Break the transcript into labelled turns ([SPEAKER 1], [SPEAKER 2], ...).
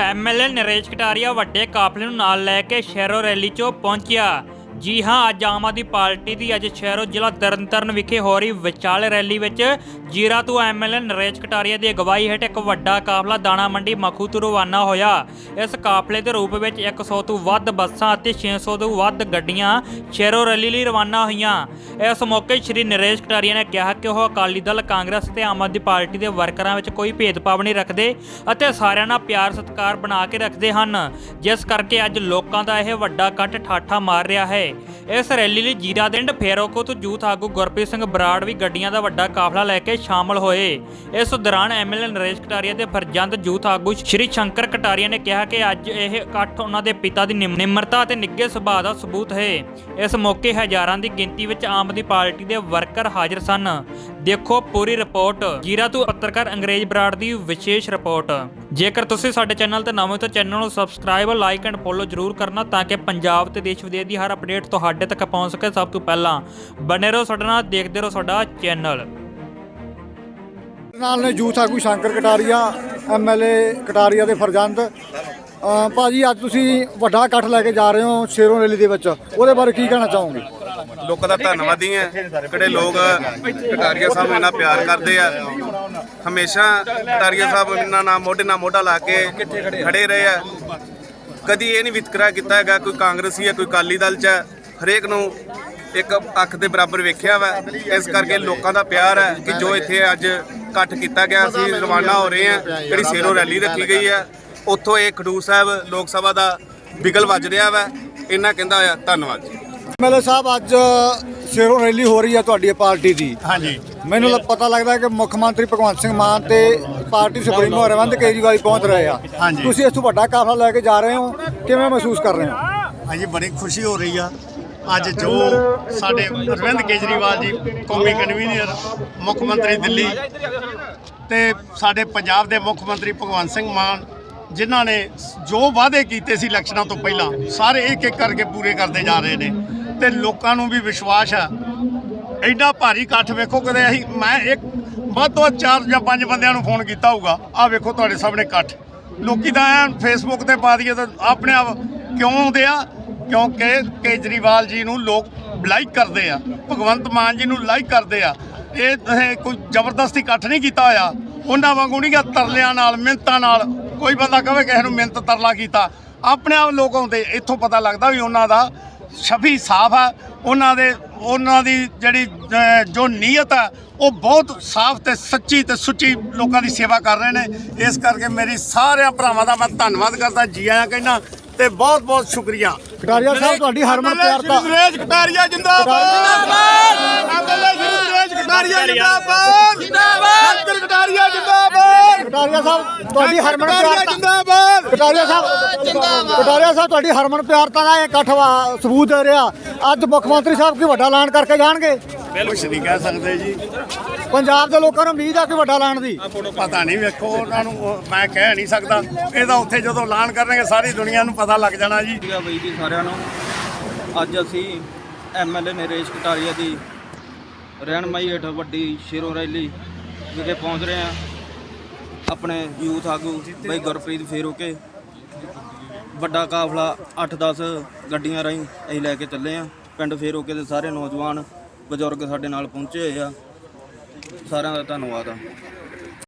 [SPEAKER 1] MLA Naresh Kataria ਵੱਡੇ ਕਾਫਲੇ ਨੂੰ ਨਾਲ ਲੈ ਕੇ ਸ਼ਹਿਰੋ ਰੈਲੀ 'ਚੋਂ ਪਹੁੰਚਿਆ। ਜੀ ਹਾਂ, ਅੱਜ ਆਮ ਆਦਮੀ ਪਾਰਟੀ ਦੀ ਅੱਜ ਸ਼ਹਿਰੋ ਜ਼ਿਲ੍ਹਾ ਤਰਨਤਾਰਨ ਵਿਖੇ ਹੋ ਰਹੀ ਵਿਚਾਲ ਰੈਲੀ ਵਿੱਚ ਜੀਰਾ ਤੋਂ ਐਮਐਲਏ ਨਰੇਸ਼ ਕਟਾਰੀਆ ਦੀ ਅਗਵਾਈ ਹੇਠ ਇੱਕ ਵੱਡਾ ਕਾਫਲਾ ਦਾਣਾ ਮੰਡੀ ਮਖੂ ਤੋਂ ਰਵਾਨਾ ਹੋਇਆ। ਇਸ ਕਾਫਲੇ ਦੇ ਰੂਪ ਵਿੱਚ 100 ਤੋਂ ਵੱਧ ਬੱਸਾਂ ਅਤੇ 600 ਤੋਂ ਵੱਧ ਗੱਡੀਆਂ ਸ਼ਹਿਰੋ ਰੈਲੀ ਲਈ ਰਵਾਨਾ ਹੋਈਆਂ। ਇਸ ਮੌਕੇ ਸ਼੍ਰੀ ਨਰੇਸ਼ ਕਟਾਰੀਆ ਨੇ ਕਿਹਾ ਕਿ ਉਹ ਅਕਾਲੀ ਦਲ, ਕਾਂਗਰਸ ਤੇ ਆਮ ਆਦਮੀ ਪਾਰਟੀ ਦੇ ਵਰਕਰਾਂ ਵਿੱਚ ਕੋਈ ਭੇਦਭਾਵ ਨਹੀਂ ਰੱਖਦੇ ਅਤੇ ਸਾਰਿਆਂ ਨਾਲ ਪਿਆਰ ਸਤਿਕਾਰ ਬਣਾ ਕੇ ਰੱਖਦੇ ਹਨ। ਜਿਸ ਕਰਕੇ ਅੱਜ ਲੋਕਾਂ ਦਾ ਇਹ ਵੱਡਾ ਇਕੱਠ ਠਾਠਾ ਮਾਰ ਰਿਹਾ ਹੈ। ਇਸ ਰੈਲੀ ਲਈ ਜੀਰਾ ਦਿੰਡ ਫੇਰੋਕੋ ਤੋਂ ਯੂਥ ਆਗੂ ਗੁਰਪ੍ਰੀਤ ਸਿੰਘ ਬਰਾੜ ਵੀ ਗੱਡੀਆਂ ਦਾ ਵੱਡਾ ਕਾਫਲਾ ਲੈ ਕੇ ਸ਼ਾਮਲ ਹੋਏ। ਇਸ ਦੌਰਾਨ ਐਮਐਲਏ ਨਰੇਸ਼ ਕਟਾਰੀਆ ਦੇ ਫਰਜ਼ੰਦ ਯੂਥ ਆਗੂ ਸ਼੍ਰੀ ਸ਼ੰਕਰ ਕਟਾਰੀਆ ਨੇ ਕਿਹਾ ਕਿ ਅੱਜ ਇਹ ਇਕੱਠ ਉਹਨਾਂ ਦੇ ਪਿਤਾ ਦੀ ਨਿਮ- ਨਿਮਰਤਾ ਅਤੇ ਨਿੱਘੇ ਸੁਭਾਅ ਦਾ ਸਬੂਤ ਹੈ। ਇਸ ਮੌਕੇ ਹਜ਼ਾਰਾਂ ਦੀ ਗਿਣਤੀ ਵਿੱਚ ਆਮ ਆਦਮੀ ਪਾਰਟੀ ਦੇ ਵਰਕਰ ਹਾਜ਼ਰ ਸਨ। ਦੇਖੋ ਪੂਰੀ ਰਿਪੋਰਟ। ਜੀਰਾ ਤੋਂ ਪੱਤਰਕਾਰ ਅੰਗਰੇਜ਼ ਬਰਾੜ ਦੀ ਵਿਸ਼ੇਸ਼ ਰਿਪੋਰਟ। ਜੇਕਰ ਤੁਸੀਂ ਸਾਡੇ ਚੈਨਲ ਤੇ ਨਵੇਂ ਹੋ ਤਾਂ ਚੈਨਲ ਨੂੰ ਸਬਸਕ੍ਰਾਈਬ, ਲਾਈਕ ਐਂਡ ਫੋਲੋ ਜਰੂਰ ਕਰਨਾ ਤਾਂ ਕਿ ਪੰਜਾਬ ਤੇ ਦੇਸ਼ ਵਿਦੇਸ਼ ਦੀ ਹਰ ਅਪਡੇਟ ਤੁਹਾਡੇ ਤੱਕ ਪਹੁੰਚ ਸਕੇ ਸਭ ਤੋਂ ਪਹਿਲਾਂ। ਬਨੇ ਰਹੋ ਸਾਡੇ ਨਾਲ, ਦੇਖਦੇ ਰਹੋ ਸਾਡਾ ਚੈਨਲ।
[SPEAKER 2] ਨਾਲ ਨੇ ਯੂਥ ਆਗੂ ਸ਼ੰਕਰ ਕਟਾਰੀਆ ਐਮਐਲਏ ਕਟਾਰੀਆ ਦੇ ਫਰਜ਼ੰਦ। ਅਹ ਭਾਜੀ, ਅੱਜ ਤੁਸੀਂ ਵੱਡਾ ਇਕੱਠ ਲੈ ਕੇ ਜਾ ਰਹੇ ਹੋ ਸ਼ੇਰੋਂ ਰੈਲੀ ਦੇ ਵਿੱਚ। ਉਹਦੇ ਬਾਰੇ ਕੀ ਕਹਿਣਾ ਚਾਹੋਗੇ?
[SPEAKER 3] ਲੋਕਾਂ ਦਾ ਧੰਨਵਾਦੀ ਹੈ ਕਿਹੜੇ ਲੋਕ ਕਟਾਰੀਆ ਸਾਹਿਬ ਨੂੰ ਇੰਨਾ ਪਿਆਰ ਕਰਦੇ ਆ। ਹਮੇਸ਼ਾ ਕਟਾਰੀਆ ਸਾਹਿਬ ਇਹਨਾਂ ਨਾਲ ਮੋਢੇ ਨਾਲ ਮੋਢਾ ਲਾ ਕੇ ਖੜੇ ਰਹੇ ਆ। ਕਦੀ ਇਹ ਨਹੀਂ ਵਿਤਕਰਾ ਕੀਤਾ ਹੈਗਾ, ਕੋਈ ਕਾਂਗਰਸੀ ਹੈ ਕੋਈ ਕਾਲੀ ਦਲ ਚ ਹੈ। ਹਰੇਕ ਨੂੰ ਇੱਕ ਅੱਖ ਦੇ ਬਰਾਬਰ ਵੇਖਿਆ ਵਾ। ਇਸ ਕਰਕੇ ਲੋਕਾਂ ਦਾ ਪਿਆਰ ਹੈ ਕਿ ਜੋ ਇੱਥੇ ਅੱਜ ਇਕੱਠ ਕੀਤਾ ਗਿਆ, ਅਸੀਂ ਰਵਾਨਾ ਹੋ ਰਹੇ ਹਾਂ। ਜਿਹੜੀ ਸੇਰੋ ਰੈਲੀ ਰੱਖੀ ਗਈ ਹੈ, ਉੱਥੋਂ ਇਹ ਖਡੂਰ ਸਾਹਿਬ ਲੋਕ ਸਭਾ ਦਾ ਬਿਗਲ ਵੱਜ ਰਿਹਾ ਵਾ। ਇਹਨਾਂ ਕਹਿੰਦਾ ਹੋਇਆ, ਧੰਨਵਾਦ ਜੀ।
[SPEAKER 2] ਐਮਐਲਏ ਸਾਹਿਬ ਅੱਜ ਸ਼ੇਰੋਂ ਰੈਲੀ ਹੋ ਰਹੀ ਹੈ ਤੁਹਾਡੀ ਪਾਰਟੀ ਦੀ।
[SPEAKER 4] ਹਾਂਜੀ।
[SPEAKER 2] ਮੈਨੂੰ ਲੱਗ- ਪਤਾ ਲੱਗਦਾ ਕਿ ਮੁੱਖ ਮੰਤਰੀ ਭਗਵੰਤ ਸਿੰਘ ਮਾਨ ਤੇ ਪਾਰਟੀ ਸੁਪਰੀਮੋ ਅਰਵਿੰਦ ਕੇਜਰੀਵਾਲ ਪਹੁੰਚ ਰਹੇ ਆ।
[SPEAKER 4] ਹਾਂਜੀ।
[SPEAKER 2] ਤੁਸੀਂ ਇਸ ਤੋਂ ਵੱਡਾ ਕਾਫਲਾ ਲੈ ਕੇ ਜਾ ਰਹੇ ਹੋ। ਕਿਵੇਂ ਮਹਿਸੂਸ ਕਰ ਰਹੇ ਹੋ?
[SPEAKER 4] ਹਾਂਜੀ ਬੜੀ ਖੁਸ਼ੀ ਹੋ ਰਹੀ ਆ। ਅੱਜ ਜੋ ਸਾਡੇ ਅਰਵਿੰਦ ਕੇਜਰੀਵਾਲ ਜੀ ਕੌਮੀ ਕਨਵੀਨਰ ਮੁੱਖ ਮੰਤਰੀ ਦਿੱਲੀ ਤੇ ਸਾਡੇ ਪੰਜਾਬ ਦੇ ਮੁੱਖ ਮੰਤਰੀ ਭਗਵੰਤ ਸਿੰਘ ਮਾਨ ਜਿਨ੍ਹਾਂ ਨੇ ਜੋ ਵਾਅਦੇ ਕੀਤੇ ਸੀ ਇਲੈਕਸ਼ਨਾਂ ਤੋਂ ਪਹਿਲਾਂ ਸਾਰੇ ਇੱਕ ਇੱਕ ਕਰਕੇ ਪੂਰੇ ਕਰਦੇ ਜਾ ਰਹੇ ਨੇ। ਤੇ ਲੋਕਾਂ ਨੂੰ ਵੀ ਵਿਸ਼ਵਾਸ ਆ। ਐਡਾ ਭਾਰੀ ਇਕੱਠ ਵੇਖੋ ਕਦੇ ਅਸੀਂ, ਮੈਂ ਇੱਕ, ਵੱਧ ਤੋਂ ਵੱਧ ਚਾਰ ਜਾਂ ਪੰਜ ਬੰਦਿਆਂ ਨੂੰ ਫੋਨ ਕੀਤਾ ਹੋਊਗਾ। ਆਹ ਵੇਖੋ ਤੁਹਾਡੇ ਸਾਹਮਣੇ ਇਕੱਠ। ਲੋਕੀ ਤਾਂ ਐਨ ਫੇਸਬੁੱਕ ਤੇ ਪਾ ਦਈਏ ਤਾਂ ਆਪਣੇ ਆਪ ਕਿਉਂ ਆਉਂਦੇ ਆ? ਕਿਉਂਕਿ ਕੇਜਰੀਵਾਲ ਜੀ ਨੂੰ ਲੋਕ ਲਾਈਕ ਕਰਦੇ ਆ। ਭਗਵੰਤ ਮਾਨ ਜੀ ਨੂੰ ਲਾਈਕ ਕਰਦੇ ਆ। ਇਹ ਇਹ ਕੋਈ ਜ਼ਬਰਦਸਤੀ ਇਕੱਠ ਨਹੀਂ ਕੀਤਾ ਹੋਇਆ। ਉਹਨਾਂ ਵਾਂਗੂ ਨਹੀਂ ਗਾ ਤਰਲਿਆਂ ਨਾਲ ਮਿਹਨਤਾਂ ਨਾਲ। ਕੋਈ ਬੰਦਾ ਕਹੇ ਕਿਸੇ ਨੂੰ ਮਿਹਨਤ ਤਰਲਾ ਕੀਤਾ। ਆਪਣੇ ਆਪ ਲੋਕ ਆਉਂਦੇ। ਇੱਥੋਂ ਪਤਾ ਲੱਗਦਾ ਵੀ ਉਹਨਾਂ ਦਾ ਛਵੀ ਸਾਫ਼ ਆ। ਉਹਨਾਂ ਦੇ ਉਹਨਾਂ ਦੀ ਜਿਹੜੀ ਜੋ ਨੀਅਤ ਆ ਉਹ ਬਹੁਤ ਸਾਫ਼ ਤੇ ਸੱਚੀ ਤੇ ਸੁੱਚੀ ਲੋਕਾਂ ਦੀ ਸੇਵਾ ਕਰ ਰਹੇ ਨੇ। ਇਸ ਕਰਕੇ ਮੇਰੀ ਸਾਰਿਆਂ ਭਰਾਵਾਂ ਦਾ ਮੈਂ ਧੰਨਵਾਦ ਕਰਦਾ ਜੀ ਆਇਆਂ ਕਹਿੰਦਾ ਤੇ ਬਹੁਤ ਬਹੁਤ ਸ਼ੁਕਰੀਆ।
[SPEAKER 2] ਕਟਾਰੀਆ ਸਾਹਿਬ ਤੁਹਾਡੀ ਹਰਮਨ ਪਿਆਰਤਾ
[SPEAKER 4] ਸੁਰੇਸ਼ ਕਟਾਰੀਆ ਜਿੰਦਾਬਾਦ! ਐਮਐਲਏ ਸੁਰੇਸ਼ ਕਟਾਰੀਆ ਜਿੰਦਾਬਾਦ ਜਿੰਦਾਬਾਦ ਜਿੰਦਾਬਾਦ!
[SPEAKER 2] ਕਟਾਰੀਆ ਸਾਹਿਬ ਤੁਹਾਡੀ ਹਰਮਨ ਪਿਆਰਤਾ
[SPEAKER 4] ਜਿੰਦਾਬਾਦ!
[SPEAKER 2] ਕਟਾਰੀਆ ਸਾਹਿਬ ਕਟਾਰੀਆ ਸਾਹਿਬ ਤੁਹਾਡੀ ਹਰਮਨ ਪਿਆਰਤਾ ਦਾ ਇਹ ਇਕੱਠ ਵਾ- ਸਬੂਤ ਦੇ ਰਿਹਾ। ਅੱਜ ਮੁੱਖ ਮੰਤਰੀ ਸਾਹਿਬ ਕੀ ਵੱਡਾ ਐਲਾਨ ਕਰਕੇ ਜਾਣਗੇ?
[SPEAKER 4] ਕੁਛ ਨਹੀਂ ਕਹਿ ਸਕਦੇ ਜੀ।
[SPEAKER 2] ਪੰਜਾਬ ਦੇ ਲੋਕਾਂ ਨੂੰ ਉਮੀਦ ਆ ਕਿ ਵੱਡਾ ਐਲਾਨ ਦੀ?
[SPEAKER 4] ਪਤਾ ਨਹੀਂ ਵੇਖੋ ਉਹਨਾਂ ਨੂੰ ਮੈਂ ਕਹਿ ਨਹੀਂ ਸਕਦਾ। ਇਹ ਤਾਂ ਉੱਥੇ ਜਦੋਂ ਐਲਾਨ ਕਰਨਗੇ ਸਾਰੀ ਦੁਨੀਆ ਨੂੰ ਪਤਾ ਲੱਗ ਜਾਣਾ ਜੀ।
[SPEAKER 5] ਬਈ ਜੀ ਸਾਰਿਆਂ ਨੂੰ। ਅੱਜ ਅਸੀਂ ਐਮਐਲਏ ਨਰੇਸ਼ ਕਟਾਰੀਆ ਦੀ ਰਹਿਨਮਾਈ ਹੇਠ ਵੱਡੀ ਸ਼ੇਰੋ ਰੈਲੀ ਵਿਖੇ ਪਹੁੰਚ ਰਹੇ ਹਾਂ। ਆਪਣੇ ਯੂਥ ਆਗੂ ਬਈ ਗੁਰਪ੍ਰੀਤ ਫੇਰੋਕੇ ਵੱਡਾ ਕਾਫਲਾ 8-10 ਗੱਡੀਆਂ ਰਾਹੀਂ ਅਸੀਂ ਲੈ ਕੇ ਚੱਲੇ ਹਾਂ ਪਿੰਡ ਫੇਰੋਕੇ ਦੇ ਸਾਰੇ ਨੌਜਵਾਨ ਬਜ਼ੁਰਗ ਸਾਡੇ ਨਾਲ ਪਹੁੰਚੇ ਹੋਏ ਆ। ਸਾਰਿਆਂ ਦਾ ਧੰਨਵਾਦ ਆ।